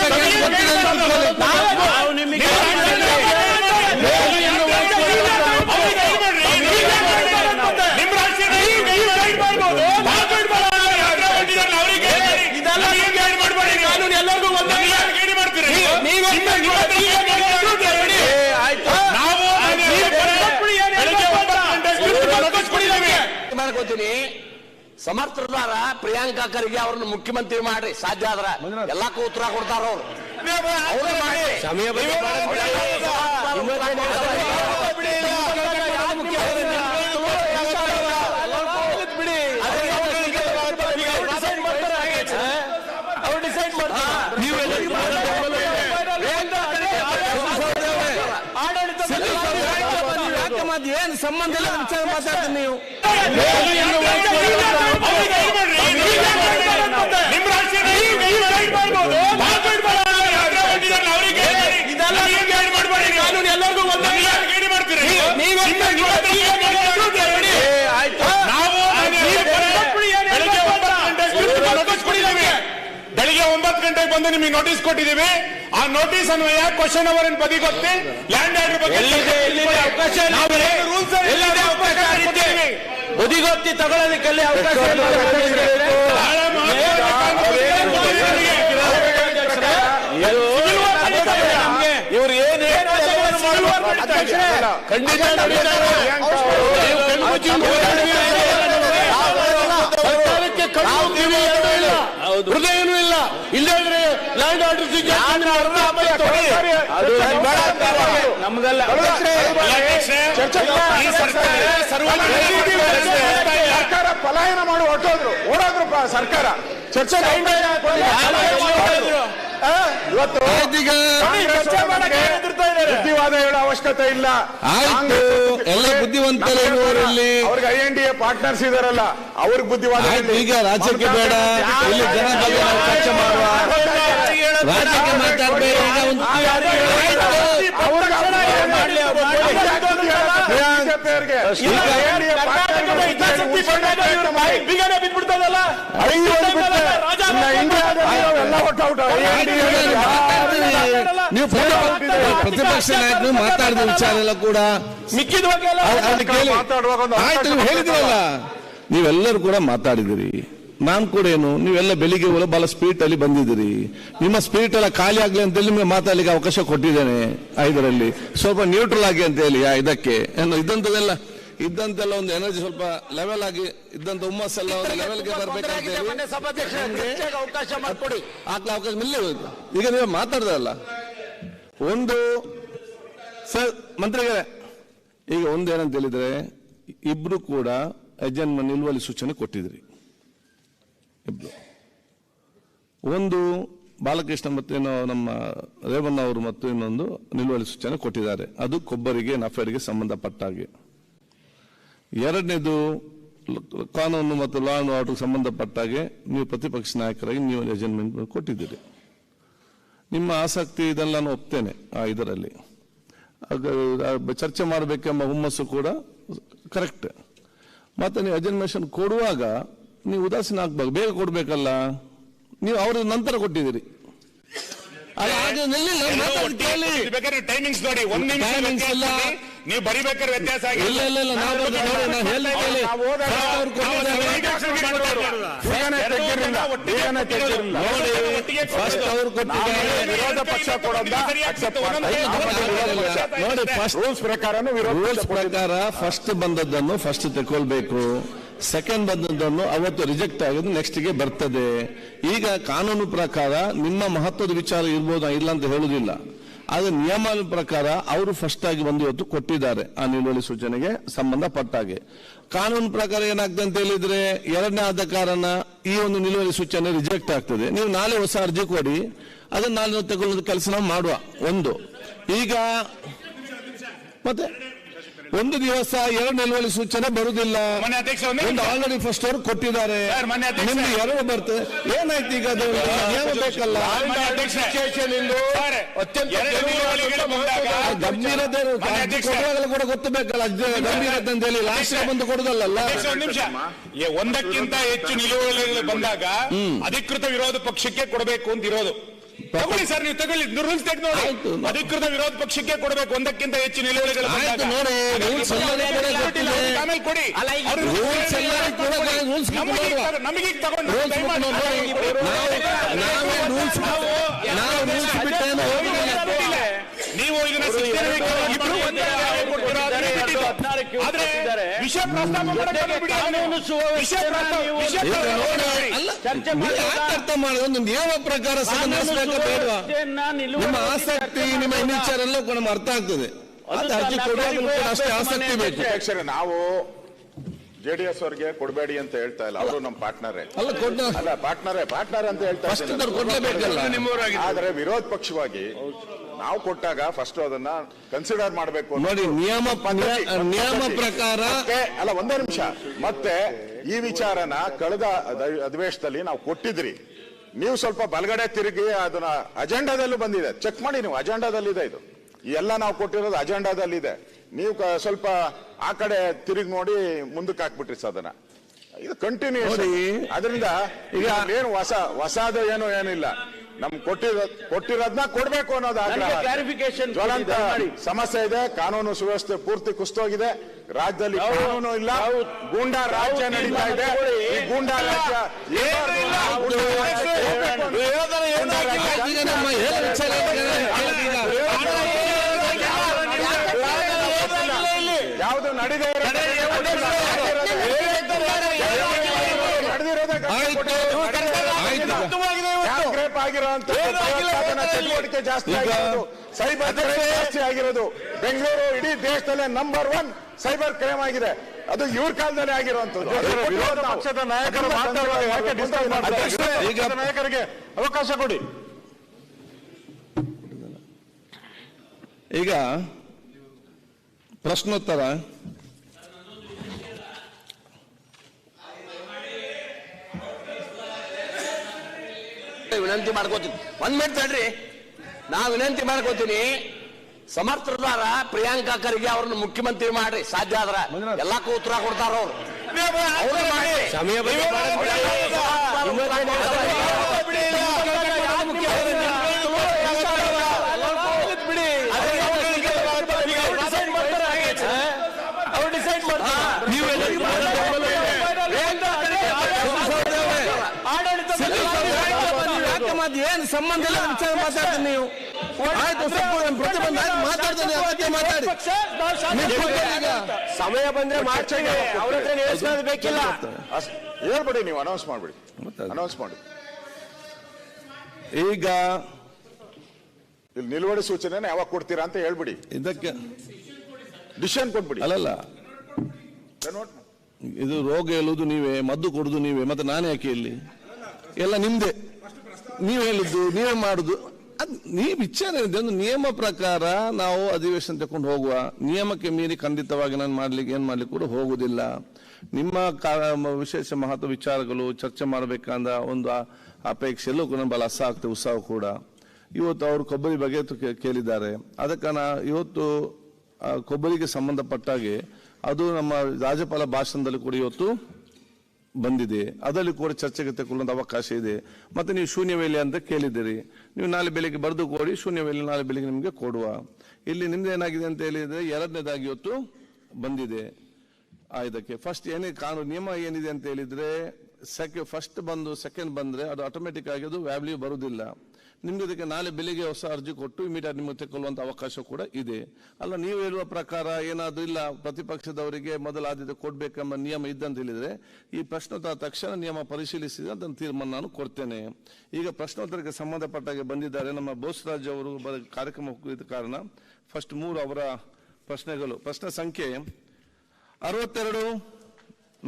ತಗೊಳ್ಬೇಕು ಅಂತ ಗೊತ್ತಿದೆ ಅಂತ ಅನ್ಕೊಳ್ಳಿ. ನಾವು ನಿಮಗೆ ನಿಮ್ ರಾಷ್ಟ್ರೀಯ ನಾಯಕರಿಗೆ ನೀವು ಗೈಡ್ ಮಾಡ್ಬೋದು. ನಾವು ಗೈಡ್ ಮಾಡಲ್ಲ. ಯಾರೋ ಹೊರಟಿದಾರಲ್ಲ ಅವ್ರಿಗೆ ಇದೆಲ್ಲ ನೀವು ಗೈಡ್ ಮಾಡ್ಬೇಡಿ. ಕಾನೂನು ಎಲ್ಲರಿಗೂ ಒಂದೇ. ನಮ್ಗೆ ಯಾರು ಗೈಡ್ ಮಾಡ್ತೀರಿ? ನೀವು- ನೀವು- ನಿಮ್ಮ- ನಿಮ್ಮ ಹತ್ರ ಈಗ ಗೈಡ್ ಮಾಡ್ತೀರಿ. ಏ, ಆಯ್ತು ನಾವು ನೀವು ಕೊಟ್ಬಿಡಿ, ಏನು ಬೆಳಗ್ಗೆ ಹೇಳ್ಬೇಕು ಒಂಬತ್ತು ಅಂತ. ಗಂಟೆಗೆ ಇಷ್ಟು notice ಕೊಟ್ಟಿದ್ದೀವಿ. ಮಾಡ್ಕೋತೀನಿ ಸಮರ್ಥದಾರ ಪ್ರಿಯಾಂಕಾ ಖರ್ಗೆ ಅವ್ರನ್ನ ಮುಖ್ಯಮಂತ್ರಿ ಮಾಡ್ರಿ ಸಾಧ್ಯ ಆದ್ರ ಎಲ್ಲಕ್ಕೂ ಉತ್ತರ ಕೊಡ್ತಾರ ಅವ್ರು ಮಾಡ್ತಾರೆ ಏನ್ ಸಂಬಂಧ ಇಲ್ಲ ವಿಚಾರ ಮಾತಾಡ್ತೀನಿ ನೀವು ಗಂಟೆಗೆ ಬಂದು ನಿಮಗೆ ನೋಟಿಸ್ ಕೊಟ್ಟಿದ್ದೀವಿ ಆ ನೋಟಿಸ್ ಅನ್ವಯ ಕ್ವಶನ್ ಅವರ್ ಬದಿಗೊತ್ತಿ ಲ್ಯಾಂಡ್ ಆರ್ಡರ್ ಬಗ್ಗೆ ಎಲ್ಲಿದೆ ಅವಕಾಶ ಬುದಿಗೊತ್ತಿ ತಗೊಳ್ಳೋದಕ್ಕೆ ಅವಕಾಶ ಇವ್ರು ಏನ್ ಹೇಳ್ತಾರೆ ಅದನ್ನು ಮಾಡ್ಬೇಕು. ಖಂಡಿತ ನಡೀತಾರೆ. ನೀವು ಕಣ್ಮುಚ್ಚಿ ಸರ್ಕಾರಕ್ಕೆ ಕಣ್ಣು ಕಿವಿ ಎರಡೂ ಇಲ್ಲ ಹೃದಯನೂ ಇಲ್ಲ ಇಲ್ಲದ್ರೆ ಲ್ಯಾಂಡ್ ಆರ್ಡರ್ ನಮ್ಗಲ್ಲ ಸರ್ಕಾರ ಪಲಾಯನ ಮಾಡಿ ಹೊಟ್ಟೋದ್ರು ಓಡೋದ್ರು ಸರ್ಕಾರ ಚರ್ಚೆ ಇವತ್ತು ಬುದ್ಧಿವಾದ ಹೇಳೋ ಅವಶ್ಯಕತೆ ಇಲ್ಲ ಎಲ್ಲ ಬುದ್ಧಿವಂತರು ಇರುವವರಲ್ಲಿ. ಅವ್ರಿಗೆ I N D A partners ಇದಾರಲ್ಲ ಅವ್ರಿಗೆ ಬುದ್ಧಿವಾದ. ಈಗ ರಾಜ್ಯಕ್ಕೆ ಬೇಡ ಇಲ್ಲಿ ಜನ ಮಾಡುವ ರಾಜ್ಯಕ್ಕೆ ಮಾತಾಡ್ಬೇಡಿ ಈಗ ಒಂದು ಬಿಗನೆ ಬಿದ್ಬಿಡ್ತದಲ್ಲ ನೀವು ಪ್ರತಿಪಕ್ಷ- ನಾಯಕರು ಮಾತಾಡಿದ ವಿಚಾರ ಎಲ್ಲ ಕೂಡ ಮಿಕ್ಕಿದ ಆಯ್ತು ನೀವು ಹೇಳಿದ್ರಲ್ಲ ನೀವೆಲ್ಲರೂ ಕೂಡ ಮಾತಾಡಿದಿರಿ ನಾನ್ ಕೂಡ ಏನು ನೀವೆಲ್ಲ ಬೆಳಿಗ್ಗೆ ಹೋಗಲು ಬಹಳ ಸ್ಪೀಡ್ ಅಲ್ಲಿ ಬಂದಿದ್ದೀರಿ ನಿಮ್ಮ ಸ್ಪೀಡ್ ಎಲ್ಲ ಖಾಲಿ ಆಗ್ಲಿ ಅಂತ ಹೇಳಿ ನಿಮಗೆ ಮಾತಾಡಲಿಕ್ಕೆ ಅವಕಾಶ ಕೊಟ್ಟಿದ್ದೇನೆ ಐದರಲ್ಲಿ ಸ್ವಲ್ಪ ನ್ಯೂಟ್ರಲ್ ಆಗಿ ಅಂತ ಹೇಳಿ ಇದಕ್ಕೆ ಏನು ಇದ್ದಂಥದ್ದೆಲ್ಲ ಇದ್ದಂತೆಲ್ಲ ಒಂದು ಎನರ್ಜಿ ಸ್ವಲ್ಪ ಲೆವೆಲ್ ಆಗಿ ಇದ್ದಂತ ಹುಮ್ಮಸ್ಸೆಲ್ಲ ಒಂದು ಲೆವೆಲ್ಗೆ ಬರ್ಬೇಕಂತ ಅವಕಾಶ ಮಾಡಿಕೊಡಿ. ಆಗ್ಲೇ ಅವಕಾಶ ಮಿಲ್ಲಿ ಹೋಯ್ತು. ಈಗ ನೀವು ಮಾತಾಡ್ದಲ್ಲ ಒಂದು ಸರ್ ಮಂತ್ರಿಗಳೇ ಈಗ ಒಂದು ಏನಂತ ಹೇಳಿದ್ರೆ ಇಬ್ರು ಕೂಡ ಯಜನ್ಮ ನಿಲುವಳಿ ಸೂಚನೆ ಕೊಟ್ಟಿದ್ರಿ. ಇಬ್ರು. ಒಂದು ಬಾಲಕೃಷ್ಣ ಮತ್ತು ಏನೋ ನಮ್ಮ ರೇವಣ್ಣ ಅವರು ಮತ್ತು ಇನ್ನೊಂದು ನಿಲುವಳಿ ಸೂಚನೆ ಕೊಟ್ಟಿದ್ದಾರೆ. ಅದು ಕೊಬ್ಬರಿಗೆ ನಫೆಡ್ಗೆ ಸಂಬಂಧಪಟ್ಟ ಹಾಗೆ ಎರಡನೇದು ಕಾನೂನು ಮತ್ತು ಲಾ ಅಂಡ್ ಆರ್ಡರ್ ಸಂಬಂಧಪಟ್ಟ ಹಾಗೆ ನೀವು ಪ್ರತಿಪಕ್ಷ ನಾಯಕರಾಗಿ ನೀವು ಅಜೆನ್ಮೆಂಟ್ ಕೊಟ್ಟಿದ್ದೀರಿ. ನಿಮ್ಮ ಆಸಕ್ತಿ ಇದೆಲ್ಲ ನಾನು ಒಪ್ತೇನೆ ಆ ಇದರಲ್ಲಿ. ಚರ್ಚೆ ಮಾಡಬೇಕೆಂಬ ಹುಮ್ಮಸ್ಸು ಕೂಡ ಕರೆಕ್ಟ್ ಮತ್ತೆ ನೀವು ಅಜೆನ್ಮೇಷನ್ ಕೊಡುವಾಗ ನೀವು ಉದಾಸೀನ ಆಗ್ಬೇಕು. ಬೇಗ ಕೊಡಬೇಕಲ್ಲ. ನೀವು ಅವ್ರ ನಂತರ ಕೊಟ್ಟಿದ್ದೀರಿ. ಟೈಮಿಂಗ್ಸ್ ನೋಡಿ ನೀವು ಬರಿಬೇಕಾದ್ರೆ ವ್ಯತ್ಯಾಸ ಇಲ್ಲ ಇಲ್ಲ ಇಲ್ಲ ನಾವು ಫಸ್ಟ್ ಅವ್ರು ಕೊಟ್ಟಿದ್ದಾರೆ. ವಿರೋಧ ಪಕ್ಷ ನೋಡಿ ಫಸ್ಟ್ ರೂಲ್ಸ್ ಪ್ರಕಾರ ಫಸ್ಟ್ ಬಂದದ್ದನ್ನು ಫಸ್ಟ್ ತಗೊಳ್ಬೇಕು. ಸೆಕೆಂಡ್ ಬಂದದ್ದನ್ನು ಅವತ್ತು ರಿಜೆಕ್ಟ್ ಆಗೋದು ನೆಕ್ಸ್ಟ್ಗೆ ಬರ್ತದೆ. ಈಗ ಕಾನೂನು ಪ್ರಕಾರ ನಿಮ್ಮ ಮಹತ್ವದ ವಿಚಾರ ಇರ್ಬೋದಾ? ಇಲ್ಲ ಅಂತ ಹೇಳುದಿಲ್ಲ. ಆದ್ರೆ ನಿಯಮ ಪ್ರಕಾರ ಅವರು ಫಸ್ಟ್ ಆಗಿ ಬಂದು ಇವತ್ತು ಕೊಟ್ಟಿದ್ದಾರೆ ಆ ನಿಲುವಳಿ ಸೂಚನೆಗೆ ಸಂಬಂಧಪಟ್ಟ ಹಾಗೆ ಕಾನೂನು ಪ್ರಕಾರ ಏನಾಗ್ತದೆ ಅಂತ ಹೇಳಿದ್ರೆ ಎರಡನೇ ಆದ ಕಾರಣ ಈ ಒಂದು ನಿಲುವಳಿ ಸೂಚನೆ ರಿಜೆಕ್ಟ್ ಆಗ್ತದೆ. ನೀವು ನಾಳೆ ಹೊಸ ಅರ್ಜಿ ಕೊಡಿ, ಅದನ್ನ ನಾಳೆ ತಗೊಳ್ಳೋದು ಕೆಲಸ ನಾವು ಮಾಡುವ. ಒಂದು. ಈಗ ಮತ್ತೆ ಒಂದು ದಿವಸ ಎರಡು ನಿಲುವಳಿ ಸೂಚನೆ ಬರುವುದಿಲ್ಲ. ಒಂದು ಆಲ್ರೆಡಿ ಫಸ್ಟ್ ಅವರು ಕೊಟ್ಟಿದ್ದಾರೆ. ನಿಮ್ದು ಎರಡು ಬರ್ತದೆ ಏನಾಯ್ತು ಈಗ ಅದು? ನಿಯಮ ಬೇಕಲ್ಲ? ಮಾನ್ಯ ಅಧ್ಯಕ್ಷ. ಸರ್, ಅತ್ಯಂತ ನಿಲುವಳಿಗಳು ಬಂದಾಗ ಆ ಗಂಭೀರತೆ ಕೊಡುವಾಗಲೂ ಕೂಡ ಗೊತ್ತಬೇಕಲ್ಲ. ಗಂಭೀರ ಗಂಭೀರತೆ ಅಂತ ಹೇಳಿ ಲಾಸ್ಟ್ ಬಂದು ಕೊಡುದಲ್ಲ ಒಂದಕ್ಕಿಂತ ಹೆಚ್ಚು ನಿಲುವಳಿಗಳು ಬಂದಾಗ ಅಧಿಕೃತ ವಿರೋಧ ಪಕ್ಷಕ್ಕೆ ಕೊಡಬೇಕು ಅಂತ ಇರೋದು. ತಗೊಳ್ಳಿ ಸರ್ ನೀವು ತಗೊಳ್ಳಿ ರೂಲ್ಸ್ ತೆಗೆದು ನೋಡಿ ಆಯ್ತು. ಅಧಿಕೃತ ವಿರೋಧ ಪಕ್ಷಕ್ಕೆ ಕೊಡಬೇಕು ಒಂದಕ್ಕಿಂತ ಹೆಚ್ಚು ನಿಲುವಳಿಗಳು ಆಯ್ತು ಬಂದಾಗ. ನೋಡಿ, rules ಎಲ್ಲರಿಗೂ ಕೂಡ ಗೊತ್ತಿದೆ. ಆಮೇಲೆ ಕೊಡಿ ಅಲ್ಲ, ಈಗ ಅವ್ರಿಗೆ rules ಎಲ್ಲರಿಗೂ ಕೂಡ ಕೊಡಿ. rules ಗೆ ನಮಗೆ ಈಗ ಕೊಡುವ. ನಮಗೆ ಈಗ ತಗೊಂಡು ರೂಲ್ಸ್ ದಯಮಾಡಿ ನಾವು ನಾವೇ ರೂಲ್ಸ್ ನಾವು ರೂಲ್ಸ್ ಬಿಟ್ಟೇನು ಹೋಗಿಲ್ಲ ನೀವು ಇದನ್ನ. ಆದ್ರೆ ವಿಷಯ ಪ್ರಸ್ತಾಪ ಅರ್ಥ ಮಾಡೋದು ಒಂದು ನಿಯಮ ಪ್ರಕಾರ ನಿಮ್ಮ ಆಸಕ್ತಿ ನಿಮ್ಮ ಇನ್ನಿಚರ್ ಎಲ್ಲ ಕೂಡ ನಮ್ಗೆ ಅರ್ಥ ಆಗ್ತದೆ. ಅರ್ಜಿ ಕೊಡುವಾಗಲೂ ಅಷ್ಟೇ ಆಸಕ್ತಿ ಬೇಕು. ನಾವು ಜೆಡಿಎಸ್ ಅವರಿಗೆ ಕೊಡಬೇಡಿ ಅಂತ ಹೇಳ್ತಾ ಇಲ್ಲ. ಅವರು ನಮ್ಮ ಪಾರ್ಟ್ನರೇ. ಅಲ್ಲ ಪಾರ್ಟ್ನರೇ ಪಾರ್ಟ್ನರ್ ಅಂತ ಹೇಳ್ತಾ. ಕೊಡ್ಲೇಬೇಕಲ್ಲ? ಆದ್ರೆ ವಿರೋಧ ಪಕ್ಷವಾಗಿ ನಾವು ಕೊಟ್ಟಾಗ ಫಸ್ಟ್ ಅದನ್ನ ಕನ್ಸಿಡರ್ ಮಾಡಬೇಕು ನೋಡಿ ನಿಯಮ ನಿಯಮ ಪ್ರಕಾರ ಅಲ್ಲ ಒಂದೇ ನಿಮಿಷ. ಮತ್ತೆ ಈ ವಿಚಾರನ ಕಳೆದ ಅಧ- ಅಧಿವೇಶನದಲ್ಲಿ ನಾವು ಕೊಟ್ಟಿದ್ರಿ. ನೀವು ಸ್ವಲ್ಪ ಬಲಗಡೆ ತಿರುಗಿ ಅದನ್ನ ಅಜೆಂಡಾದಲ್ಲೂ ಬಂದಿದೆ. ಚೆಕ್ ಮಾಡಿ ನೀವು ಅಜೆಂಡಾದಲ್ಲಿ ಇದೆ. ಇದು ಎಲ್ಲ ನಾವು ಕೊಟ್ಟಿರೋದು ಅಜೆಂಡಾದಲ್ಲಿದೆ. ನೀವು ಕ- ಸ್ವಲ್ಪ ಆ ಕಡೆ ತಿರುಗಿ ನೋಡಿ ಮುಂದಕ್ಕೆ ಹಾಕ್ಬಿಟ್ರಿ ಸದನ ಇದು ಕಂಟಿನ್ಯೂ ಅದರಿಂದ ಈಗ ಏನು ಹೊಸ ಹೊಸದು ಏನು ಏನಿಲ್ಲ. ನಮ್ ಕೊಟ್ಟಿರೋ ಕೊಟ್ಟಿರೋದನ್ನ ಕೊಡ್ಬೇಕು ಅನ್ನೋದು ಕ್ಲಾರಿಫಿಕೇಶನ್ ಜ್ವಲಂತ ಸಮಸ್ಯೆ ಇದೆ ಕಾನೂನು ಸುವ್ಯವಸ್ಥೆ ಪೂರ್ತಿ ಕುಸ್ತೋಗಿದೆ ರಾಜ್ಯದಲ್ಲಿ ಕಾನೂನು ಇಲ್ಲ ಗೂಂಡಾ ರಾಜ್ಯ ನಡೀತಾ ಇದೆ ಈ ಗೂಂಡಾ ರಾಜ್ಯ ಯಾವುದು ಆ ಗೂಂಡಾ ರಾಜ್ಯ ಹೋಗ್ಬೇಕು ಅಂತ. ಗೂಂಡಾ ರಾಜ್ಯ ಈಗ ನಮ್ಮ ಹೇಳ ವಿಚಾರ ಈಗ ಯಾವುದು ನಡೆದೇ ಆಯ್ತು ಆಯ್ತು ಗ್ರೇಪ್ ಆಗಿರುವಂತ ಚಟುವಟಿಕೆ ಜಾಸ್ತಿ ಆಗಿರೋದು. ಸೈಬರ್ ಕ್ರೈಮ್ ಜಾಸ್ತಿ ಆಗಿರೋದು. ಬೆಂಗಳೂರು ಇಡೀ ದೇಶದಲ್ಲೇ ನಂಬರ್ ಒನ್ ಸೈಬರ್ ಕ್ರೈಮ್ ಆಗಿದೆ. ಅದು ಇವ್ರ ಕಾಲದಲ್ಲಿ ಆಗಿರುವಂತದ್ದು ವಿರೋಧ ಪಕ್ಷದ ನಾಯಕರು ಮಾತಾಡುವಾಗ ಯಾಕೆ ಡಿಸ್ಟರ್ಬ್ ಮಾಡ್ತಾರೆ ಈಗ ನಾಯಕರಿಗೆ ಅವಕಾಶ ಕೊಡಿ. ಈಗ ಪ್ರಶ್ನೋತ್ತರ. ವಿನಂತಿ ಮಾಡ್ಕೋತೀನಿ. ಒಂದ್ ಮಿನಿಟ್ ತಡ್ರಿ ನಾ ವಿನಂತಿ ಮಾಡ್ಕೋತೀನಿ. ಸಮರ್ಥದಾರ ಪ್ರಿಯಾಂಕಾ ಖರ್ಗೆ ಅವ್ರನ್ನ ಮುಖ್ಯಮಂತ್ರಿ ಮಾಡ್ರಿ. ಸಾಧ್ಯ ಆದ್ರ ಎಲ್ಲಕ್ಕೂ ಉತ್ತರ ಕೊಡ್ತಾರ ಅವ್ರು. ಸಮಯ ಬಗ್ಗೆ ಅವ್ರು ಡಿಸೈಡ್ ಮಾಡ್ತಾರೆ ನೀವು ಎಲ್ಲರಿಗೂ ಮಾತು ಏನು ಸಂಬಂಧ ಇಲ್ಲ? ವಿಚಾರ ಮಾತಾಡ್ತೀನಿ ನೀವು? ಆಯ್ತು ಸ್ವಲ್ಪ ಪ್ರತಿಬಂಧ. ಆಯ್ತು ಮಾತಾಡ್ತೀನಿ ಅಗತ್ಯ ಮಾತಾಡಿ. ನೀವು ಸಮಯ ಬಂದ್ರೆ ಮಾಡ್ತೀವಿ ಅವ್ರ ಹತ್ರ ಬೇಕಿಲ್ಲ. ಹೇಳ್ಬಿಡಿ ನೀವು ಅನೌನ್ಸ್ ಮಾಡ್ಬಿಡಿ. ಅನೌನ್ಸ್ ಮಾಡಿ. ಈಗ ಇಲ್ಲಿ ನಿಲುವಳಿ ಸೂಚನೆ ಯಾವಾಗ ಕೊಡ್ತೀರಾ ಅಂತ ಹೇಳ್ಬಿಡಿ. ಇದಕ್ಕೆ ಡಿಸಿಷನ್ ಕೊಟ್ಬಿಡಿ. ಅಲ್ಲಲ್ಲ. ಇದು ರೋಗ ಹೇಳುದು ನೀವೇ ಮದ್ದು ಕೊಡುದು ನೀವೇ ಮತ್ತೆ ನಾನು ಯಾಕೆ ಇಲ್ಲಿ? ಎಲ್ಲ ನಿಮ್ದೆ. ನೀವು ಹೇಳಿದ್ದು, ನೀವೇ ಮಾಡುದು. ಅದು ನೀವು ವಿಚಾರ ಇದೆ, ಒಂದು ನಿಯಮ ಪ್ರಕಾರ ನಾವು ಅಧಿವೇಶನ ತಕೊಂಡು ಹೋಗುವ. ನಿಯಮಕ್ಕೆ ಮೀರಿ ಖಂಡಿತವಾಗಿ ನಾನು ಮಾಡ್ಲಿಕ್ಕೆ, ಏನು ಮಾಡ್ಲಿಕ್ಕೆ ಕೂಡ ಹೋಗುದಿಲ್ಲ. ನಿಮ್ಮ ವಿಶೇಷ ಮಹತ್ವ ವಿಚಾರಗಳು ಚರ್ಚೆ ಮಾಡಬೇಕಂದ ಒಂದು ಅಪೇಕ್ಷೆಯಲ್ಲೂ ಕೂಡ ಬಲ ಆಗ್ತದೆ, ಉತ್ಸಾಹ ಕೂಡ. ಇವತ್ತು ಅವರು ಕೊಬ್ಬರಿ ಬಗ್ಗೆ ಕೇಳಿದ್ದಾರೆ. ಅದಕ್ಕೆ ಇವತ್ತು ಕೊಬ್ಬರಿಗೆ ಸಂಬಂಧಪಟ್ಟಾಗೆ ಅದು ನಮ್ಮ ರಾಜ್ಯಪಾಲ ಭಾಷಣದಲ್ಲಿ ಕೂಡ ಇವತ್ತು ಬಂದಿದೆ. ಅದರಲ್ಲಿ ಕೂಡ ಚರ್ಚೆಗೆ ತೆಗೊಳ್ಳುವಂತ ಅವಕಾಶ ಇದೆ. ಮತ್ತು ನೀವು ಶೂನ್ಯ ವೇಳೆ ಅಂತ ಕೇಳಿದ್ದೀರಿ. ನೀವು ನಾಳೆ ಬೆಳಿಗ್ಗೆ ಬರೆದು ಕೊಡಿ ಶೂನ್ಯ ವೇಲೆ ನಾಳೆ ಬೆಳಿಗ್ಗೆ ನಿಮಗೆ ಕೊಡುವ. ಇಲ್ಲಿ ನಿಮ್ದು ಏನಾಗಿದೆ ಅಂತ ಹೇಳಿದರೆ, ಎರಡನೇದಾಗಿ ಇವತ್ತು ಬಂದಿದೆ. ಇದಕ್ಕೆ ಫಸ್ಟ್ ಏನೇ ಕಾನೂನು, ನಿಯಮ ಏನಿದೆ ಅಂತ ಹೇಳಿದರೆ ಸೆಕೆ ಫಸ್ಟ್ ಬಂದು ಸೆಕೆಂಡ್ ಬಂದರೆ ಅದು ಆಟೋಮೆಟಿಕ್ ಆಗಿ ಅದು ವ್ಯಾಲ್ಯೂ ಬರುವುದಿಲ್ಲ. ನಿಮ್ಗೆ ಅದಕ್ಕೆ ನಾಳೆ ಬೆಳಿಗ್ಗೆ ಹೊಸ ಅರ್ಜಿ ಕೊಟ್ಟು ಇಮಿಡಿಯೇಟ್ ನಿಮಗೆ ತೆಕ್ಕೊಳ್ಳುವಂಥ ಅವಕಾಶ ಕೂಡ ಇದೆ. ಅಲ್ಲ, ನೀವು ಹೇಳುವ ಪ್ರಕಾರ ಏನಾದರೂ ಇಲ್ಲ, ಪ್ರತಿಪಕ್ಷದವರಿಗೆ ಮೊದಲ ಆದ್ಯತೆ ಕೊಡಬೇಕೆಂಬ ನಿಯಮ ಇದ್ದಂತ ಹೇಳಿದರೆ, ಈ ಪ್ರಶ್ನೋತ್ತರ ತಕ್ಷಣ ನಿಯಮ ಪರಿಶೀಲಿಸಿ ಅದನ್ನು ತೀರ್ಮಾನ ನಾನು ಕೊಡ್ತೇನೆ. ಈಗ ಪ್ರಶ್ನೋತ್ತರಕ್ಕೆ ಸಂಬಂಧಪಟ್ಟಾಗೆ ಬಂದಿದ್ದಾರೆ ನಮ್ಮ ಬೋಸರಾಜ್ ಅವರು ಕಾರ್ಯಕ್ರಮ ಇದ್ದ ಕಾರಣ ಫಸ್ಟ್ ಮೂರು ಅವರ ಪ್ರಶ್ನೆಗಳು. ಪ್ರಶ್ನೆ ಸಂಖ್ಯೆ ಅರವತ್ತೆರಡು.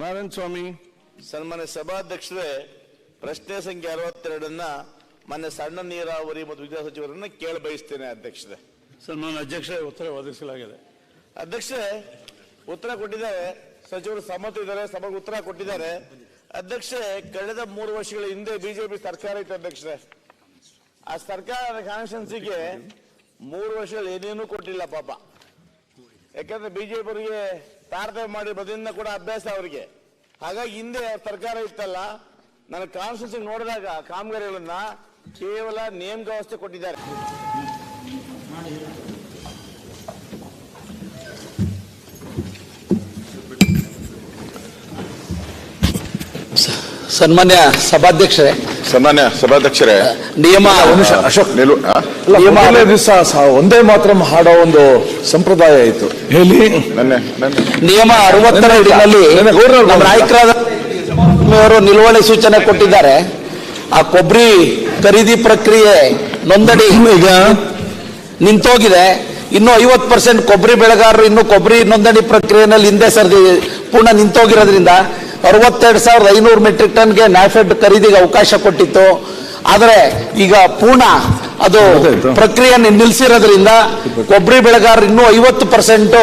ನಾರಾಯಣ ಸ್ವಾಮಿ ಸನ್ಮಾನ್ಯ ಸಭಾಧ್ಯಕ್ಷರೇ, ಪ್ರಶ್ನೆ ಸಂಖ್ಯೆ ಅರವತ್ತೆರಡನ್ನ ಮೊನ್ನೆ ಸಣ್ಣ ನೀರಾವರಿ ಮತ್ತು ವಿದ್ಯಾ ಸಚಿವರನ್ನ ಕೇಳ ಬಯಸ್ತೇನೆ ಅಧ್ಯಕ್ಷರೇ. ನಾನು ಅಧ್ಯಕ್ಷ ಉತ್ತರ ಒದಗಿಸಲಾಗಿದೆ. ಅಧ್ಯಕ್ಷರೇ ಉತ್ತರ ಕೊಟ್ಟಿದ್ದಾರೆ. ಸಚಿವರು ಸಮ್ಮತ ಇದ್ದಾರೆ ಸಭೆಗೆ ಉತ್ತರ ಕೊಟ್ಟಿದ್ದಾರೆ. ಅಧ್ಯಕ್ಷರೇ ಕಳೆದ ಮೂರು ವರ್ಷಗಳ ಹಿಂದೆ ಬಿಜೆಪಿ ಸರ್ಕಾರ ಇತ್ತು ಅಧ್ಯಕ್ಷರೇ. ಆ ಸರ್ಕಾರ ಕಾನ್ಸ್ಟಿಟ್ಯೂನ್ಸಿಗೆ ಮೂರು ವರ್ಷಗಳು ಏನೇನೂ ಕೊಟ್ಟಿಲ್ಲ ಪಾಪ. ಯಾಕಂದ್ರೆ ಬಿಜೆಪಿ ಅವರಿಗೆ ತಾರತಮ್ಯ ಮಾಡಿ ಬದಿಯಿಂದ ಕೂಡ ಅಭ್ಯಾಸ ಅವರಿಗೆ. ಹಾಗಾಗಿ ಹಿಂದೆ ಸರ್ಕಾರ ಇತ್ತಲ್ಲ ನನ್ನ ಕಾನ್ಸ್ಟಿಟ್ಯೂನ್ಸಿ ನೋಡಿದಾಗ ಕಾಮಗಾರಿಗಳನ್ನ ಕೇವಲ ನೇಮ್ ವ್ಯವಸ್ಥೆ ಕೊಟ್ಟಿದ್ದಾರೆ. ಸನ್ಮಾನ್ಯ ಸಭಾಧ್ಯಕ್ಷರೇ. ಸನ್ಮಾನ್ಯ ಸಭಾಧ್ಯಕ್ಷರೇ. ನಿಯಮ ಅಶೋಕ್? ಮೊದಲನೇ ದಿವಸ ಒಂದೇ ಮಾತ್ರ ಹಾಡೋ ಒಂದು ಸಂಪ್ರದಾಯ ಇತ್ತು. ಹೇಳಿ. ನಿಯಮ ಅರವತ್ತರ ನಾಯಕರಾದ ಅವರು ನಿಲುವಳಿ ಸೂಚನೆ ಕೊಟ್ಟಿದ್ದಾರೆ. ಆ ಕೊಬ್ಬರಿ ಖರೀದಿ ಪ್ರಕ್ರಿಯೆ ನೋಂದಣಿ ಈಗ? ನಿಂತೋಗಿದೆ. ಇನ್ನು ಐವತ್ತು ಪರ್ಸೆಂಟ್ ಕೊಬ್ಬರಿ ಬೆಳೆಗಾರರು ಇನ್ನು ಕೊಬ್ಬರಿ ನೋಂದಣಿ ಪ್ರಕ್ರಿಯೆನಲ್ಲಿ ಹಿಂದೆ ಸರಿದಿ ಪೂರ್ಣ ನಿಂತೋಗಿರೋದ್ರಿಂದ ಅರವತ್ತೆರಡು ಸಾವಿರದ ಐನೂರು ಮೆಟ್ರಿಕ್ ಟನ್ಗೆ ನ್ಯಾಫೆಡ್ ಖರೀದಿಗೆ ಅವಕಾಶ ಕೊಟ್ಟಿತ್ತು. ಆದರೆ ಈಗ ಪೂರ್ಣ ಅದು ಪ್ರಕ್ರಿಯೆಯನ್ನು ಪ್ರಕ್ರಿಯೆ ನಿಲ್ಲಿಸಿರೋದ್ರಿಂದ ಕೊಬ್ಬರಿ ಬೆಳೆಗಾರರು ಇನ್ನೂ ಐವತ್ತು ಪರ್ಸೆಂಟು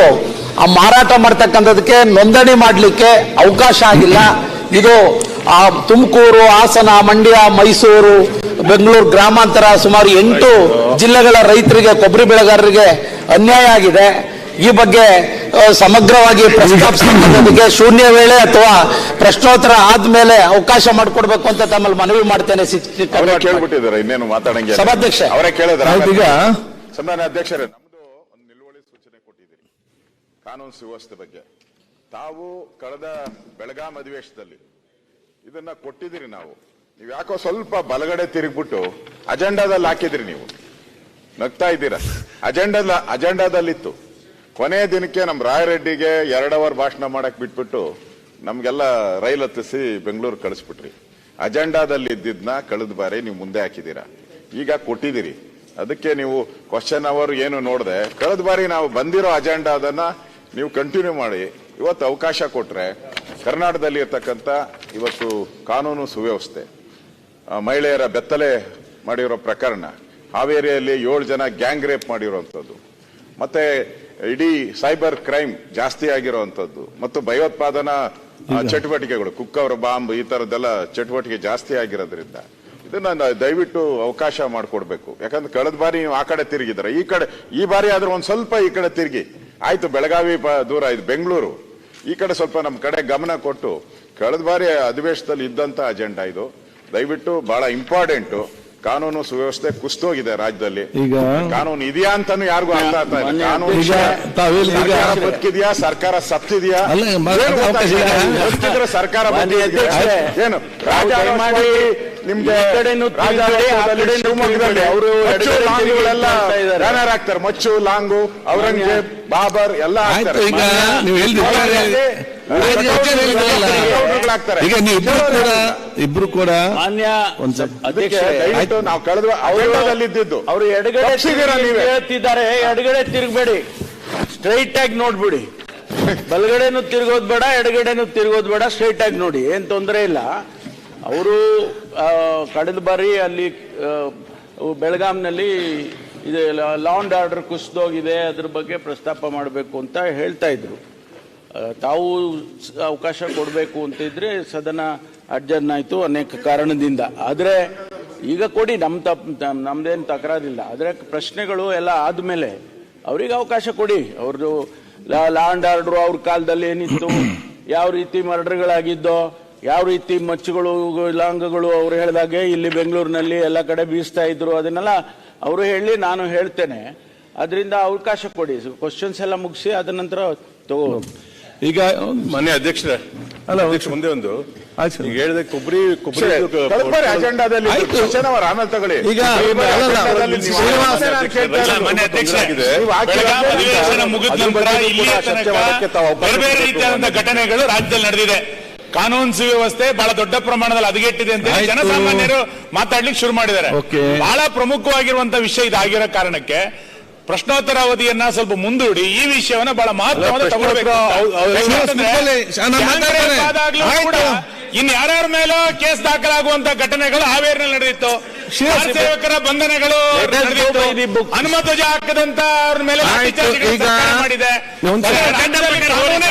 ಆ ಮಾರಾಟ ಮಾಡ್ತಕ್ಕಂಥದಕ್ಕೆ ನೋಂದಣಿ ಮಾಡಲಿಕ್ಕೆ ಅವಕಾಶ ಆಗಿಲ್ಲ. ಇದು ಆ ತುಮಕೂರು ಹಾಸನ ಮಂಡ್ಯ ಮೈಸೂರು ಬೆಂಗಳೂರು ಗ್ರಾಮಾಂತರ ಸುಮಾರು ಎಂಟು ಜಿಲ್ಲೆಗಳ ರೈತರಿಗೆ ಕೊಬ್ಬರಿ ಬೆಳೆಗಾರರಿಗೆ ಅನ್ಯಾಯ ಆಗಿದೆ. ಈ ಬಗ್ಗೆ ಸಮಗ್ರವಾಗಿ ಪ್ರಸ್ತಾಪಿಸಕ್ಕೆ ಶೂನ್ಯ ವೇಳೆ ಅಥವಾ ಪ್ರಶ್ನೋತ್ತರ ಆದ್ಮೇಲೆ ಅವಕಾಶ ಮಾಡಿಕೊಡ್ಬೇಕು ಅಂತ ತಮ್ಮಲ್ಲಿ ಮನವಿ ಮಾಡ್ತೇನೆ ಸಭಾಧ್ಯಕ್ಷ. ಅಧ್ಯಕ್ಷರೇ ನಮ್ದು ಒಂದು ನಿಲುವಳಿ ಸೂಚನೆ ಕೊಟ್ಟಿದ್ದೀರಿ. ಕಾನೂನು ಸುವ್ಯವಸ್ಥೆ ಬಗ್ಗೆ. ತಾವು ಕಳೆದ ಬೆಳಗಾಂ ಅಧಿವೇಶನದಲ್ಲಿ ಇದನ್ನ ಕೊಟ್ಟಿದ್ದೀರಿ ನಾವು. ನೀವು ಯಾಕೋ ಸ್ವಲ್ಪ ಬಲಗಡೆ ತಿರುಗ್ಬಿಟ್ಟು ಅಜೆಂಡಾದಲ್ಲಿ ಹಾಕಿದ್ರಿ ನೀವು. ನಗ್ತಾ ಇದ್ದೀರಾ? ಅಜೆಂಡದ, ಅಜೆಂಡಾದಲ್ಲಿತ್ತು. ಕೊನೆಯ ದಿನಕ್ಕೆ ನಮ್ಮ ರಾಯರೆಡ್ಡಿಗೆ ಎರಡು ಅವರ್ ಭಾಷಣ ಮಾಡಕ್ ಬಿಟ್ಬಿಟ್ಟು ನಮ್ಗೆಲ್ಲ ರೈಲ್ ಹತ್ತಿಸಿ ಬೆಂಗಳೂರು ಕಳಿಸ್ಬಿಟ್ರಿ. ಅಜೆಂಡಾದಲ್ಲಿ ಇದ್ದಿದ್ನ ಕಳೆದ ಬಾರಿ ನೀವು ಮುಂದೆ ಹಾಕಿದ್ದೀರಾ? ಈಗ ಕೊಟ್ಟಿದ್ದೀರಿ. ಅದಕ್ಕೆ ನೀವು ಕ್ವಶನ್ ಅವರ್ ಏನು ನೋಡಿದೆ, ಕಳೆದ ಬಾರಿ ನಾವು ಬಂದಿರೋ ಅಜೆಂಡಾದನ್ನ ನೀವು ಕಂಟಿನ್ಯೂ ಮಾಡಿ. ಇವತ್ತು ಅವಕಾಶ ಕೊಟ್ರೆ ಕರ್ನಾಟಕದಲ್ಲಿ ಇರ್ತಕ್ಕಂಥ ಇವತ್ತು ಕಾನೂನು ಸುವ್ಯವಸ್ಥೆ. ಮಹಿಳೆಯರ ಬೆತ್ತಲೆ ಮಾಡಿರೋ ಪ್ರಕರಣ ಹಾವೇರಿಯಲ್ಲಿ ಏಳು ಜನ ಗ್ಯಾಂಗ್ ರೇಪ್ ಮಾಡಿರೋವಂಥದ್ದು ಮತ್ತೆ ಇಡೀ ಸೈಬರ್ ಕ್ರೈಮ್ ಜಾಸ್ತಿ ಆಗಿರೋವಂಥದ್ದು ಮತ್ತು ಭಯೋತ್ಪಾದನಾ ಚಟುವಟಿಕೆಗಳು ಕುಕ್ಕವರ ಬಾಂಬ್ ಈ ಥರದ್ದೆಲ್ಲ ಚಟುವಟಿಕೆ ಜಾಸ್ತಿ ಆಗಿರೋದ್ರಿಂದ ಇದನ್ನ ದಯವಿಟ್ಟು ಅವಕಾಶ ಮಾಡಿಕೊಡ್ಬೇಕು. ಯಾಕಂದ್ರೆ ಕಳೆದ ಬಾರಿ ನೀವು ಆ ಕಡೆ ತಿರುಗಿದ್ರೆ ಈ ಕಡೆ ಈ ಬಾರಿ ಆದ್ರೆ ಒಂದು ಸ್ವಲ್ಪ ಈ ಕಡೆ ತಿರುಗಿ. ಆಯ್ತು ಬೆಳಗಾವಿ ದೂರ ಇದು ಬೆಂಗಳೂರು. ಈ ಕಡೆ ಸ್ವಲ್ಪ ನಮ್ಮ ಕಡೆ ಗಮನ ಕೊಟ್ಟು ಕಳೆದ ಬಾರಿ ಅಧಿವೇಶನದಲ್ಲಿ ಇದ್ದಂತ ಅಜೆಂಡಾ ಇದು. ದಯವಿಟ್ಟು ಬಹಳ ಇಂಪಾರ್ಟೆಂಟ್ ಕಾನೂನು ಸುವ್ಯವಸ್ಥೆ ಕುಸ್ತೋಗಿದೆ ರಾಜ್ಯದಲ್ಲಿ. ಈಗ ಕಾನೂನು ಇದೆಯಾ ಅಂತಾನು ಯಾರಿಗೂ ಅರ್ಥ ಆಗ್ತಾ ಇಲ್ಲ. ಕಾನೂನು ಬದುಕಿದ್ಯಾ ಸರ್ಕಾರ ಸತ್ತಿದ್ಯಾ ಬದುಕಿದ್ರೆ ಸರ್ಕಾರ ಏನು ರಾಜ ದಯಮಾಡಿ ನಿಮ್ಗೆ ಶಿವಮೊಗ್ಗದಲ್ಲಿ ಅವರು ಲಾಂಗುಗಳೆಲ್ಲ ಹಾಕ್ತಾರೆ. ಮಚ್ಚು ಲಾಂಗು ಔರಂಗಜೇಬ್ ಬಾಬರ್ ಎಲ್ಲ ಆಗ್ತಾರೆ ಈಗ ನೀವು ಇಬ್ರು ಕೂಡ ಇಬ್ರು ಕೂಡ ಮಾನ್ಯ ದಯವಿಟ್ಟು ನಾವು ಕಳೆದ ಅವರು ಎಡಗಡೆ ಹೇಳ್ತಿದ್ದಾರೆ. ಎಡಗಡೆ ತಿರುಗಬೇಡಿ. ಸ್ಟ್ರೈಟ್ ಆಗಿ ನೋಡ್ಬಿಡಿ. ಬಲಗಡೆನು ತಿರುಗೋದ್ ಬೇಡ ಎಡಗಡೆನು ತಿರುಗೋದ್ ಬೇಡ ಸ್ಟ್ರೈಟ್ ಆಗಿ ನೋಡಿ. ಏನ್ ತೊಂದರೆ ಇಲ್ಲ. ಅವರು ಕಳೆದ ಬಾರಿ ಅಲ್ಲಿ ಬೆಳಗಾಂನಲ್ಲಿ ಇದು ಲಾಂಡ್ ಆರ್ಡರ್ ಕುಸಿದೋಗಿದೆ ಅದ್ರ ಬಗ್ಗೆ ಪ್ರಸ್ತಾಪ ಮಾಡಬೇಕು ಅಂತ ಹೇಳ್ತಾ ಇದ್ರು. ತಾವು ಅವಕಾಶ ಕೊಡಬೇಕು ಅಂತಿದ್ರೆ ಸದನ ಅಡ್ಜರ್ನ್ ಆಯಿತು ಅನೇಕ ಕಾರಣದಿಂದ. ಆದರೆ ಈಗ ಕೊಡಿ ನಮ್ಮ ತಪ್ ನಮ್ದೇನು ತಕರಾರಿಲ್ಲ. ಆದರೆ ಪ್ರಶ್ನೆಗಳು ಎಲ್ಲ ಆದಮೇಲೆ ಅವ್ರಿಗೆ ಅವಕಾಶ ಕೊಡಿ. ಅವ್ರದ್ದು ಲಾ ಅಂಡ್ ಆರ್ಡ್ರು ಅವ್ರ ಕಾಲದಲ್ಲಿ ಏನಿತ್ತು, ಯಾವ ರೀತಿ ಮರ್ಡರ್ಗಳಾಗಿದ್ದೋ, ಯಾವ ರೀತಿ ಮಚ್ಚುಗಳು ಲಾಂಗಗಳು ಅವ್ರು ಹೇಳಿದಾಗೆ ಇಲ್ಲಿ ಬೆಂಗಳೂರಿನಲ್ಲಿ ಎಲ್ಲ ಕಡೆ ಬೀಸ್ತಾ ಇದ್ರು, ಅದನ್ನೆಲ್ಲ ಅವರು ಹೇಳಿ ನಾನು ಹೇಳ್ತೇನೆ. ಅದರಿಂದ ಅವಕಾಶ ಕೊಡಿ. ಕ್ವಶನ್ಸ್ ಎಲ್ಲ ಮುಗಿಸಿ, ಅದ ನಂತರ ತಗೋ. ಈಗ ಮನೆ ಅಧ್ಯಕ್ಷರೇ. ಅಲ್ಲ, ಅಧ್ಯಕ್ಷ ಮುಂದೆ ಒಂದು. ಆಯ್ತು. ಈಗ ಹೇಳಿದೆ ಕೊಬ್ಬರಿ ಕೊಬ್ಬರಿ ಅಜೆಂಡಾದಲ್ಲಿ. ಆಮೇಲೆ ತಗೊಳ್ಳಿ. ಈಗ. ಘಟನೆಗಳು ರಾಜ್ಯದಲ್ಲಿ ನಡೆದಿದೆ. ಕಾನೂನು ಸುವ್ಯವಸ್ಥೆ ಬಹಳ ದೊಡ್ಡ ಪ್ರಮಾಣದಲ್ಲಿ ಹದಗೆಟ್ಟಿದೆ ಅಂತ. ಜನಸಾಮಾನ್ಯರು ಮಾತಾಡ್ಲಿಕ್ಕೆ ಶುರು ಮಾಡಿದ್ದಾರೆ. ಬಹಳ ಪ್ರಮುಖವಾಗಿರುವಂತಹ ವಿಷಯ ಇದಾಗಿರೋ ಕಾರಣಕ್ಕೆ ಪ್ರಶ್ನೋತ್ತರ ಅವಧಿಯನ್ನ ಸ್ವಲ್ಪ ಮುಂದೂಡಿ ಈ ವಿಷಯವನ್ನ ಬಹಳ ಮಹತ್ವವನ್ನು ತಗೊಳ್ಬೇಕು ಇನ್ ಯಾರ್ಯಾರ ಮೇಲೋ ಕೇಸ್ ದಾಖಲಾಗುವಂತ ಘಟನೆಗಳು ಹಾವೇರಿನಲ್ಲಿ ನಡೆದಿತ್ತು. ಸೇವಕರ ಬಂಧನಗಳು. ಹನುಮಧ್ವಜ ಹಾಕದಂತ ಅವ್ರ ಮೇಲೆ ಮಾಡಿದೆ.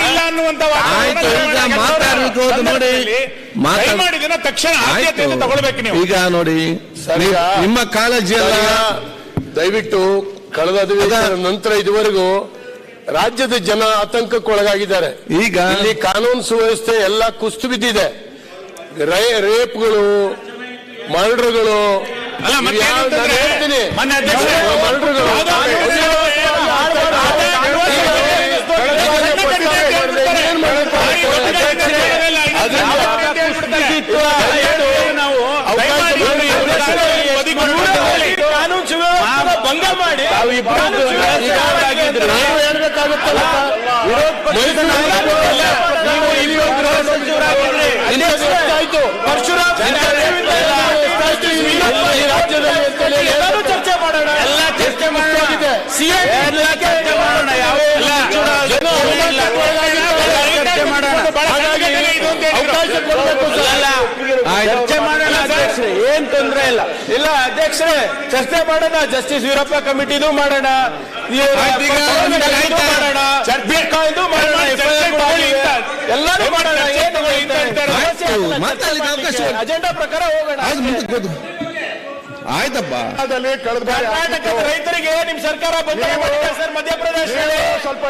ಇಲ್ಲ ಅನ್ನುವಂತ ಇದನ್ನ ತಕ್ಷಣ ತಗೊಳ್ಬೇಕು ನೀವು. ಈಗ ನೋಡಿ ನಿಮ್ಮ ಕಾಳಜಿ ಅಲ್ಲ ದಯವಿಟ್ಟು ಕಳೆದ ಅಧಿವೇಶನ ನಂತರ ಇದುವರೆಗೂ ರಾಜ್ಯದ ಜನ ಆತಂಕಕ್ಕೊಳಗಾಗಿದ್ದಾರೆ ಈಗ ಇಲ್ಲಿ ಕಾನೂನು ಸುವ್ಯವಸ್ಥೆ ಎಲ್ಲ ಕುಸ್ತು ಬಿದ್ದಿದೆ ರೇ- ರೇಪ್ಗಳು ಮರ್ಡರ್ಗಳು ಹೇಳ್ತೀನಿ. ಕಾನೂನು ಸುವ್ಯವಸ್ಥೆ ಭಂಗ ಮಾಡಿ ರಾಜ್ಯದಲ್ಲಿ ಅಂತೇಳಿ ಚರ್ಚೆ ಮಾಡೋಣ. ಎಲ್ಲ ಚರ್ಚೆ ಮಾಡೋಣ. ಸಿಎಂ ಎಲ್ಲ ಚರ್ಚೆ ಮಾಡೋಣ ಯಾವ ಜನ ಚರ್ಚೆ ಮಾಡೋಣ ಹಾಗಾಗಿ ಅವಕಾಶ ಕೊಡಬೇಕು ಅಲ್ಲ, ಚರ್ಚೆ ಮಾಡೋಣ ಅಧ್ಯಕ್ಷರೇ ಏನ್ ತೊಂದ್ರೆ ಇಲ್ಲ. ಇಲ್ಲ ಅಧ್ಯಕ್ಷರೇ ಚರ್ಚೆ ಮಾಡೋಣ ಜಸ್ಟಿಸ್ ವೀರಪ್ಪ ಕಮಿಟಿನೂ ಮಾಡೋಣ ಮಾಡೋಣ. ಎಲ್ಲರೂ ಅಜೆಂಡಾ ಪ್ರಕಾರ ಹೋಗೋಣ. ಆಯ್ತಪ್ಪ. ಕರ್ನಾಟಕದ. ರೈತರಿಗೆ ನಿಮ್ ಸರ್ಕಾರ ಸರ್ ಮಧ್ಯಪ್ರದೇಶದಲ್ಲಿ. ಸ್ವಲ್ಪ.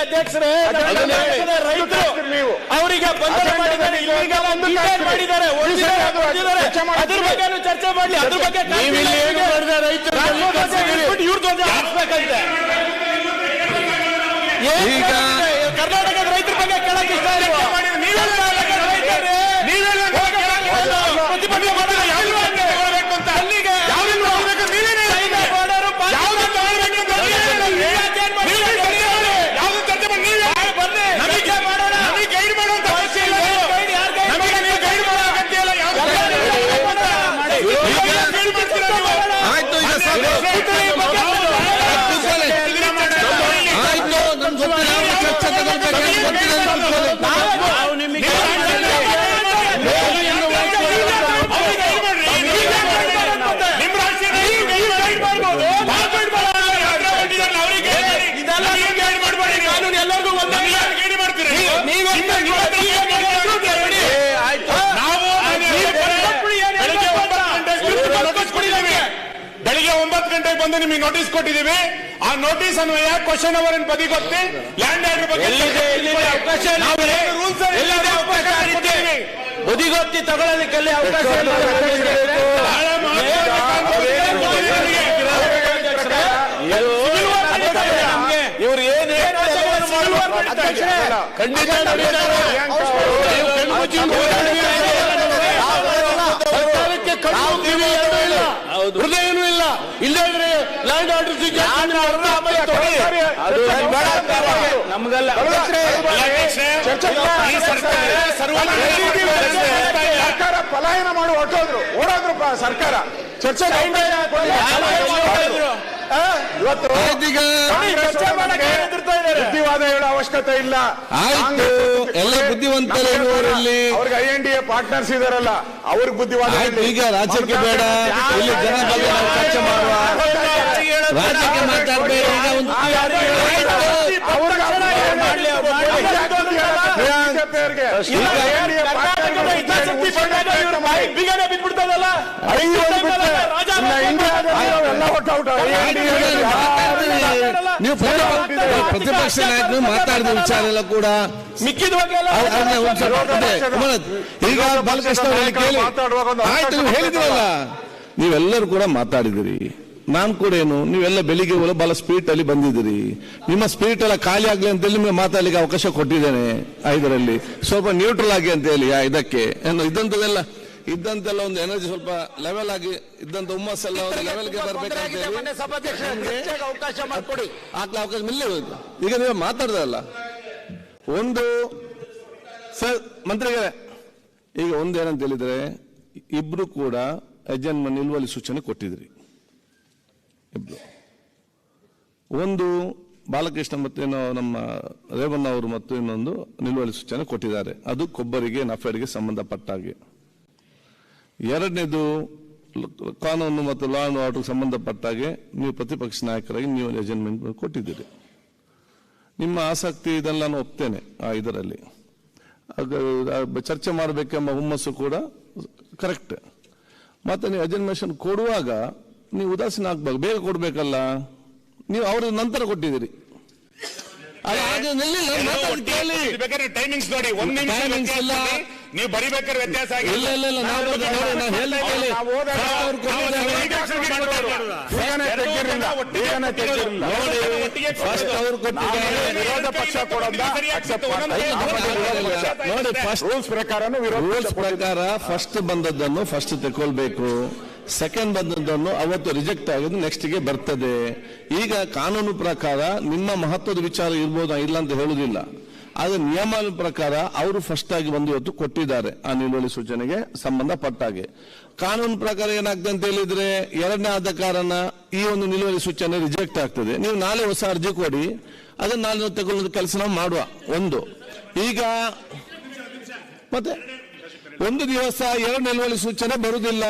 ಅಧ್ಯಕ್ಷರೇ ರೈತರು ನೀವು ಅವರಿಗೆ ಬಂಧನ ಮಾಡಿದ್ದಾರೆ ಈಗ ಒಂದು ಮಾಡಿದ್ದಾರೆ. ಅದ್ರ ಬಗ್ಗೆ ಚರ್ಚೆ ಮಾಡಿ ಅದ್ರ ಬಗ್ಗೆ ನೀವು ರೈತರು ಇವ್ರದ್ದು ಹಾಕ್ಬೇಕಂತೆ ಈಗ- ಕರ್ನಾಟಕದ ರೈತರ ಬಗ್ಗೆ ಕೇಳಕ್ ಇಷ್ಟ ಇಲ್ವಾ? ಕರ್ನಾಟಕದ ರೈತರೇ, ಪ್ರತಿಭಟನೆ ಮಾಡೋಣ, ಯಾವ್ದು ತಗೊಳ್ಬೇಕು ಅಂತ. ಅಲ್ಲಿಗೆ ಸೈನ್ಯ ಮಾಡೋರು ಪಾಕಿಸ್ತಾನ ತಗೊಳ್ಬೇಕು ಅಂತ ನೀವ್ ಯಾಕೆ ಏನ್ ಮಾಡ್ತೀರಾ? ಬನ್ನಿ. ಬನ್ನಿ. ಚರ್ಚೆ ಮಾಡೋಣ. ಅವಶ್ಯ ಇಲ್ಲ. ಗೈಡ್ ಯಾರ್ ಗೈಡ್ ಮಾಡ್ತಾರೆ? ಆಯ್ತು ಈಗ ಸಾಕು. ಕೂತ್ಕೊಳ್ಳಿ. ಆಯ್ತು ನನ್ ಗೊತ್ತಿಲ್ಲ ಯಾವ ಚರ್ಚೆ ತಗೊಳ್ಬೇಕು ಅಂತ ಗೊತ್ತಿಲ್ಲ ಅಂತ ಕೂತ್ಕೊಳ್ಳಿ. ಕಾನೂನು ಎಲ್ಲರಿಗೂ ಒಂದೇ ಬೆಳಿಗ್ಗೆ ಒಂಬತ್ತು ನಿಮಗೆ ನೋಟಿಸ್ ಕೊಟ್ಟಿದ್ದೀವಿ. ಆ ನೋಟಿಸ್ ಅನ್ವಯ ಕ್ವಶನ್ ಅವರ್ ಬದಿಗೊತ್ತಿ ಲ್ಯಾಂಡ್ ಆರ್ಡರ್ ಬಗ್ಗೆ. ಬದಿಗೊತ್ತಿ ತಗೊಳ್ಳೋದಕ್ಕೆ ಅಲ್ಲಿ ಅವಕಾಶ ಇವ್ರು ಏನ್ ಹೇಳ್ತಾರೆ ಅದನ್ನು ಮಾಡುವ. ಖಂಡಿತ ಹೃದಯನೂ ಇಲ್ಲ. ಇಲ್ಲದ್ರೆ ಲ್ಯಾಂಡ್ ಆರ್ಡರ್. ನಮ್ಗಲ್ಲ ಸರ್ಕಾರ ಪಲಾಯನ ಮಾಡಿ ಹೊಟ್ಟೋದ್ರು ಓಡೋದ್ರು ಸರ್ಕಾರ ಚರ್ಚೆ ಇವತ್ತು ಬುದ್ಧಿವಾದ ಹೇಳೋ ಅವಶ್ಯಕತೆ ಇಲ್ಲ. ಆಯ್ತು. ಎಲ್ಲ ಬುದ್ಧಿವಂತರು ಇರುವವರಲ್ಲಿ ಅವ್ರಿಗೆ I N D A partners ಇದಾರಲ್ಲ ಅವ್ರಿಗೆ ಬುದ್ಧಿವಾದ. ಈಗ ರಾಜ್ಯಕ್ಕೆ ಬೇಡ. ಇಲ್ಲಿ ಜನ ಚರ್ಚೆ ಮಾಡುವ ರಾಜ್ಯಕ್ಕೆ ಮಾತಾಡ್ಬೇಡಿ ಈಗ ಒಂದು ನೀವು ಪ್ರತಿಪಕ್ಷ- ನಾಯಕರು ಮಾತಾಡಿದ ವಿಚಾರ ಎಲ್ಲ ಕೂಡ. ಮಿಕ್ಕಿದ ಈಗ ಬಾಲಕೃಷ್ಣ ಕೇಳಿ. ಆಯ್ತು ನೀವು ಹೇಳಿದ್ರಲ್ಲ. ನೀವೆಲ್ಲರೂ ಕೂಡ ಮಾತಾಡಿದಿರಿ. ನಾನ್ ಕೂಡ ಏನು ನೀವೆಲ್ಲ ಬೆಳಿಗ್ಗೆ ಹೋಗಲು ಬಹಳ ಸ್ಪೀಡ್ ಅಲ್ಲಿ ಬಂದಿದ್ದೀರಿ. ನಿಮ್ಮ ಸ್ಪೀಡ್ ಎಲ್ಲ ಖಾಲಿ ಆಗಲಿ ಅಂತ ಹೇಳಿ ನಿಮಗೆ ಮಾತಾಡಲಿಕ್ಕೆ ಅವಕಾಶ ಕೊಟ್ಟಿದ್ದೇನೆ ಐದರಲ್ಲಿ. ಸ್ವಲ್ಪ ನ್ಯೂಟ್ರಲ್ ಆಗಿ ಅಂತ ಹೇಳಿ ಇದಕ್ಕೆ. ಏನು ಇದ್ದಂಥದ್ದೆಲ್ಲ ಇದ್ದಂತೆಲ್ಲ ಒಂದು ಎನರ್ಜಿ ಸ್ವಲ್ಪ ಲೆವೆಲ್ ಆಗಿ ಇದ್ದಂತ ಹುಮ್ಮಸ್ಸೆಲ್ಲ ಒಂದು ಲೆವೆಲ್ಗೆ ಬರ್ಬೇಕಂತ ಅವಕಾಶ ಮಾಡಿಕೊಡಿ. ಆಗ್ಲಾ ಅವಕಾಶ ಈಗ ನೀವು ಮಾತಾಡ್ದಲ್ಲ ಒಂದು ಸರ್ ಮಂತ್ರಿಗಳೇ ಈಗ ಒಂದು ಏನಂತ ಹೇಳಿದ್ರೆ ಇಬ್ರು ಕೂಡ ಯಜನ್ಮ ನಿಲ್ವಲಿ ಸೂಚನೆ ಕೊಟ್ಟಿದ್ರಿ. ಇಬ್ರು ಒಂದು ಬಾಲಕೃಷ್ಣ ಮತ್ತು ನಮ್ಮ ರೇವಣ್ಣ ಅವರು ಮತ್ತು ಇನ್ನೊಂದು ನಿಲುವಳಿ ಸೂಚನೆ ಕೊಟ್ಟಿದ್ದಾರೆ. ಅದು ಕೊಬ್ಬರಿಗೆ ನಫೇಡ್ಗೆ ಸಂಬಂಧಪಟ್ಟ ಹಾಗೆ ಎರಡನೇದು, ಕಾನೂನು ಮತ್ತು ಲಾ ಅಂಡ್ ಸಂಬಂಧಪಟ್ಟ ಹಾಗೆ ನೀವು ಪ್ರತಿಪಕ್ಷ ನಾಯಕರಾಗಿ ನೀವು ಅಜೆಂಡ್ಮೆಂಟ್ ಕೊಟ್ಟಿದ್ದೀರಿ. ನಿಮ್ಮ ಆಸಕ್ತಿ ಇದೆಲ್ಲ ನಾನು ಒಪ್ತೇನೆ ಆ ಇದರಲ್ಲಿ. ಚರ್ಚೆ ಮಾಡಬೇಕೆಂಬ ಹುಮ್ಮಸ್ಸು ಕೂಡ ಕರೆಕ್ಟ್ ಮತ್ತೆ ನೀವು ಅಜೆಂಡ್ಮೇಷನ್ ಕೊಡುವಾಗ ನೀವು ಉದಾಸೀನ ಆಗ್ಬಾರ್ದು. ಬೇಗ ಕೊಡ್ಬೇಕಲ್ಲ. ನೀವು ಅವ್ರ ನಂತರ ಕೊಟ್ಟಿದ್ದೀರಿ. ಟೈಮಿಂಗ್ಸ್ ನೋಡಿ ಒಂದ್ ನಿಮಿಷ. ನೀವು ಬರಿಬೇಕಾದ್ರೆ ವ್ಯತ್ಯಾಸ ಇಲ್ಲ ಇಲ್ಲ ಇಲ್ಲ ನಾವು ಫಸ್ಟ್ ಅವ್ರು ವಿರೋಧ ಪಕ್ಷ. ನೋಡಿ ಫಸ್ಟ್ ರೂಲ್ಸ್ ಪ್ರಕಾರ ಫಸ್ಟ್ ಬಂದದ್ದನ್ನು ಫಸ್ಟ್ ತಗೊಳ್ಬೇಕು ಸೆಕೆಂಡ್ ಬಂದದ್ದನ್ನು ಅವತ್ತು ರಿಜೆಕ್ಟ್ ಆಗೋದು ನೆಕ್ಸ್ಟ್ಗೆ ಬರ್ತದೆ. ಈಗ ಕಾನೂನು ಪ್ರಕಾರ ನಿಮ್ಮ ಮಹತ್ವದ ವಿಚಾರ ಇರ್ಬೋದಾ ಇಲ್ಲ ಅಂತ ಹೇಳುವುದಿಲ್ಲ ಆದರೆ ನಿಯಮ ಪ್ರಕಾರ ಅವರು ಫಸ್ಟ್ ಆಗಿ ಬಂದು ಇವತ್ತು ಕೊಟ್ಟಿದ್ದಾರೆ ಆ ನಿಲುವಳಿ ಸೂಚನೆಗೆ ಸಂಬಂಧಪಟ್ಟ ಹಾಗೆ ಕಾನೂನು ಪ್ರಕಾರ ಏನಾಗ್ತದೆ ಅಂತ ಹೇಳಿದ್ರೆ ಎರಡನೇ ಆದ ಕಾರಣ ಈ ಒಂದು ನಿಲುವಳಿ ಸೂಚನೆ ರಿಜೆಕ್ಟ್ ಆಗ್ತದೆ. ನೀವು ನಾಳೆ ಹೊಸ ಅರ್ಜಿ ಕೊಡಿ, ಅದನ್ನ ನಾಳೆ ತಗೊಳ್ಳೋದು ಕೆಲಸ ನಾವು ಮಾಡುವ. ಒಂದು. ಈಗ ಮತ್ತೆ ಒಂದು ದಿವಸ ಎರಡು ನಿಲುವಳಿ ಸೂಚನೆ ಬರುದಿಲ್ಲ.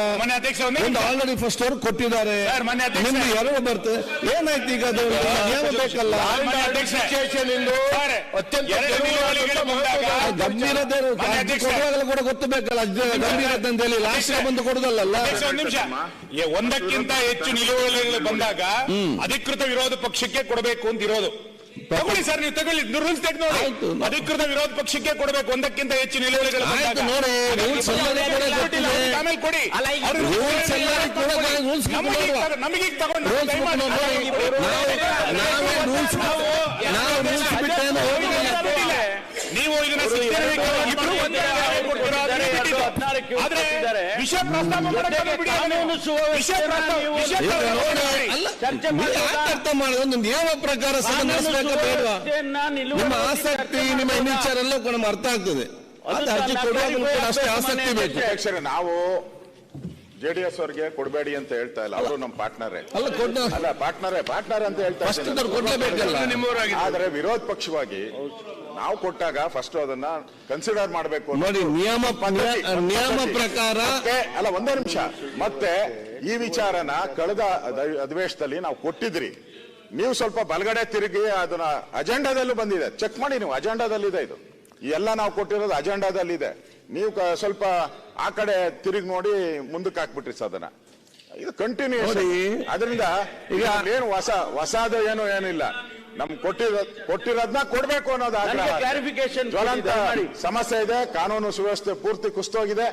ಒಂದು ಆಲ್ರೆಡಿ ಫಸ್ಟ್ ಅವರು ಕೊಟ್ಟಿದ್ದಾರೆ. ನಿಮ್ದು ಎರಡು ಬರ್ತದೆ ಏನಾಯ್ತು ಈಗ ಅದು? ನಿಯಮ ಬೇಕಲ್ಲ? ಗಂಭೀರತೆ ಕೊಡುವಾಗಲೂ ಕೂಡ ಗೊತ್ತಬೇಕಲ್ಲ. ಗಂಭೀರ ಗಂಭೀರತೆ ಅಂತ ಹೇಳಿ ಲಾಸ್ಟ್ ಬಂದು ಕೊಡುದಲ್ಲ ಒಂದಕ್ಕಿಂತ ಹೆಚ್ಚು ನಿಲುವಳಿಗಳು ಬಂದಾಗ ಅಧಿಕೃತ ವಿರೋಧ ಪಕ್ಷಕ್ಕೆ ಕೊಡಬೇಕು ಅಂತ ಇರೋದು. ತಗೊಳ್ಳಿ ಸರ್ ನೀವು ತಗೊಳ್ಳಿ ರೂಲ್ಸ್ ತೆಗೆದು ನೋಡಿ. ಅಧಿಕೃತ ವಿರೋಧ ಪಕ್ಷಕ್ಕೆ ಕೊಡಬೇಕು ಒಂದಕ್ಕಿಂತ ಹೆಚ್ಚು ನಿಲುವಳಿಗಳು ಆಮೇಲೆ ಕೊಡಿ ನಮಗೆ ತಗೊಂಡು ನೀವು ಇದನ್ನ ಅಲ್ಲ ಪ್ರಸ್ತಾಪ ಯಾಕೆ ಅರ್ಥ ಮಾಡೋದು? ನಿಯಮ ಪ್ರಕಾರ ನಿಮ್ಮ ಆಸಕ್ತಿ ನಿಮ್ಮ ಕೂಡ ಅರ್ಥ ಆಗ್ತದೆ. ಅದು ಅರ್ಜಿ ಕೊಡುವಾಗಲೂ ಕೂಡ ಅಷ್ಟೇ ಆಸಕ್ತಿ ಬೇಕು. ನಾವು ಜೆಡಿಎಸ್ ಅವರಿಗೆ ಕೊಡಬೇಡಿ ಅಂತ ಹೇಳ್ತಾ ಇಲ್ಲ. ಅವರು ನಮ್ಮ ಪಾರ್ಟ್ನರೇ. ಅಲ್ಲ ಅಲ್ಲ ಪಾರ್ಟ್ನರೇ ಪಾರ್ಟ್ನರ್ ಅಂತ ಹೇಳ್ತಾ ಫಸ್ಟ್. ಕೊಡ್ಲೇಬೇಕಲ್ಲ? ಆದ್ರೆ ವಿರೋಧ ಪಕ್ಷವಾಗಿ ನಾವು ಕೊಟ್ಟಾಗ ಫಸ್ಟ್ ಅದನ್ನ ಕನ್ಸಿಡರ್ ಮಾಡಬೇಕು ನೋಡಿ ನಿಯಮ ನಿಯಮ ಪ್ರಕಾರ ಅಲ್ಲ ಒಂದೇ ನಿಮಿಷ. ಮತ್ತೆ ಈ ವಿಚಾರನ ಕಳೆದ ಅಧ- ಅಧಿವೇಶನದಲ್ಲಿ ನಾವು ಕೊಟ್ಟಿದ್ರಿ. ನೀವು ಸ್ವಲ್ಪ ಬಲಗಡೆ ತಿರುಗಿ ಅದನ್ನ ಅಜೆಂಡಾದಲ್ಲೂ ಬಂದಿದೆ. ಚೆಕ್ ಮಾಡಿ ನೀವು ಅಜೆಂಡಾದಲ್ಲಿದೆ ಇದು. ಎಲ್ಲ ನಾವು ಕೊಟ್ಟಿರೋದು ಅಜೆಂಡಾದಲ್ಲಿದೆ. ನೀವು ಸ್ವಲ್ಪ ಆ ಕಡೆ ತಿರುಗಿ ನೋಡಿ ಮುಂದಕ್ಕೆ ಹಾಕ್ಬಿಟ್ರಿ ಸದನ ಇದು ಕಂಟಿನ್ಯೂಸ್ ಅದರಿಂದ ಈಗ ಏನು ಹೊಸ ಹೊಸದ ಏನು ಏನಿಲ್ಲ ನಮ್ ಕೊಟ್ಟಿರೋ ಕೊಟ್ಟಿರೋದನ್ನ ಕೊಡ್ಬೇಕು ಅನ್ನೋದು ಆಗ್ರಹ ಕೊಡಿ, ಜ್ವಲಂತ. ಸಮಸ್ಯೆ ಇದೆ ಕಾನೂನು ಸುವ್ಯವಸ್ಥೆ ಪೂರ್ತಿ ಕುಸ್ತೋಗಿದೆ